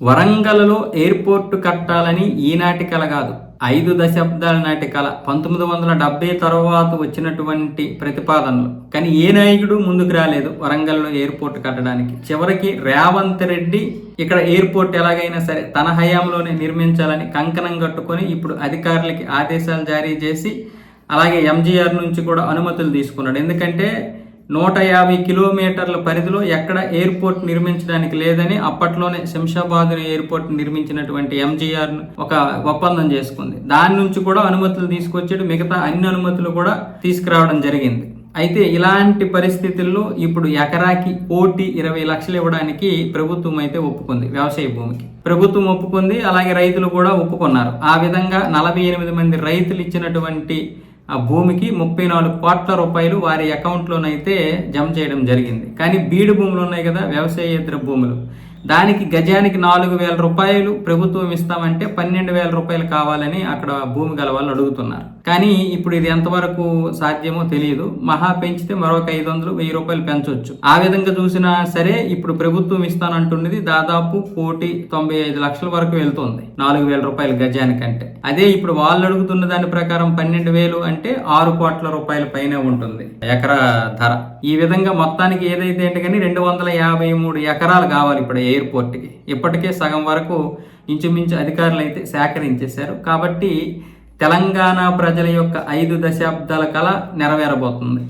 వరంగల్లో ఎయిర్పోర్ట్ కట్టాలని ఈనాటి కల కాదు ఐదు దశాబ్దాల నాటి కళ పంతొమ్మిది వందల డెబ్బై తర్వాత వచ్చినటువంటి ప్రతిపాదనలు. కానీ ఏ నాయకుడు ముందుకు రాలేదు వరంగల్లో ఎయిర్పోర్ట్ కట్టడానికి. చివరికి రేవంత్ రెడ్డి ఇక్కడ ఎయిర్పోర్ట్ ఎలాగైనా సరే తన హయాంలోనే నిర్మించాలని కంకణం కట్టుకొని ఇప్పుడు అధికారులకి ఆదేశాలు జారీ చేసి అలాగే ఎంజీఆర్ నుంచి కూడా అనుమతులు తీసుకున్నాడు. ఎందుకంటే నూట యాభై కిలోమీటర్ల పరిధిలో ఎక్కడ ఎయిర్పోర్ట్ నిర్మించడానికి లేదని అప్పట్లోనే శంషాబాద్ ఎయిర్పోర్ట్ నిర్మించినటువంటి ఎంజీఆర్ ఒక ఒప్పందం చేసుకుంది. దాని నుంచి కూడా అనుమతులు తీసుకొచ్చాడు. మిగతా అన్ని అనుమతులు కూడా తీసుకురావడం జరిగింది. అయితే ఇలాంటి పరిస్థితుల్లో ఇప్పుడు ఎకరాకి కోటి ఇరవై లక్షలు ఇవ్వడానికి ప్రభుత్వం అయితే ఒప్పుకుంది వ్యవసాయ భూమికి. ప్రభుత్వం ఒప్పుకుంది అలాగే రైతులు కూడా ఒప్పుకున్నారు. ఆ విధంగా నలభై ఎనిమిది మంది రైతులు ఇచ్చినటువంటి ఆ భూమికి ముప్పై నాలుగు కోట్ల రూపాయలు వారి అకౌంట్లోనైతే జమ చేయడం జరిగింది. కానీ బీడు భూములు ఉన్నాయి కదా వ్యవసాయేతర భూములు. దానికి గజానికి నాలుగు వేల రూపాయలు ప్రభుత్వం ఇస్తామంటే పన్నెండు వేల రూపాయలు కావాలని అక్కడ భూమి గల వాళ్ళు అడుగుతున్నారు. కానీ ఇప్పుడు ఇది ఎంతవరకు సాధ్యమో తెలియదు. మహా పెంచితే మరొక ఐదు వందలు వెయ్యి రూపాయలు పెంచవచ్చు ఆ విధంగా చూసినా సరే ఇప్పుడు ప్రభుత్వం ఇస్తానంటున్నది దాదాపు కోటి తొంభై ఐదు లక్షల వరకు వెళ్తుంది నాలుగు వేల రూపాయలు గజానికంటే. అదే ఇప్పుడు వాళ్ళు అడుగుతున్న దాని ప్రకారం పన్నెండు వేలు అంటే ఆరు కోట్ల రూపాయల పైనే ఉంటుంది ఎకరా ధర. ఈ విధంగా మొత్తానికి ఏదైతే ఏంటి కానీ రెండు వందల యాభై మూడు ఎకరాలు కావాలి ఇప్పుడు ఎయిర్పోర్ట్కి. ఇప్పటికే సగం వరకు ఇంచుమించు అధికారులు అయితే సేకరించేశారు. కాబట్టి తెలంగాణ ప్రజల యొక్క ఐదు దశాబ్దాల కళ నెరవేరబోతుంది.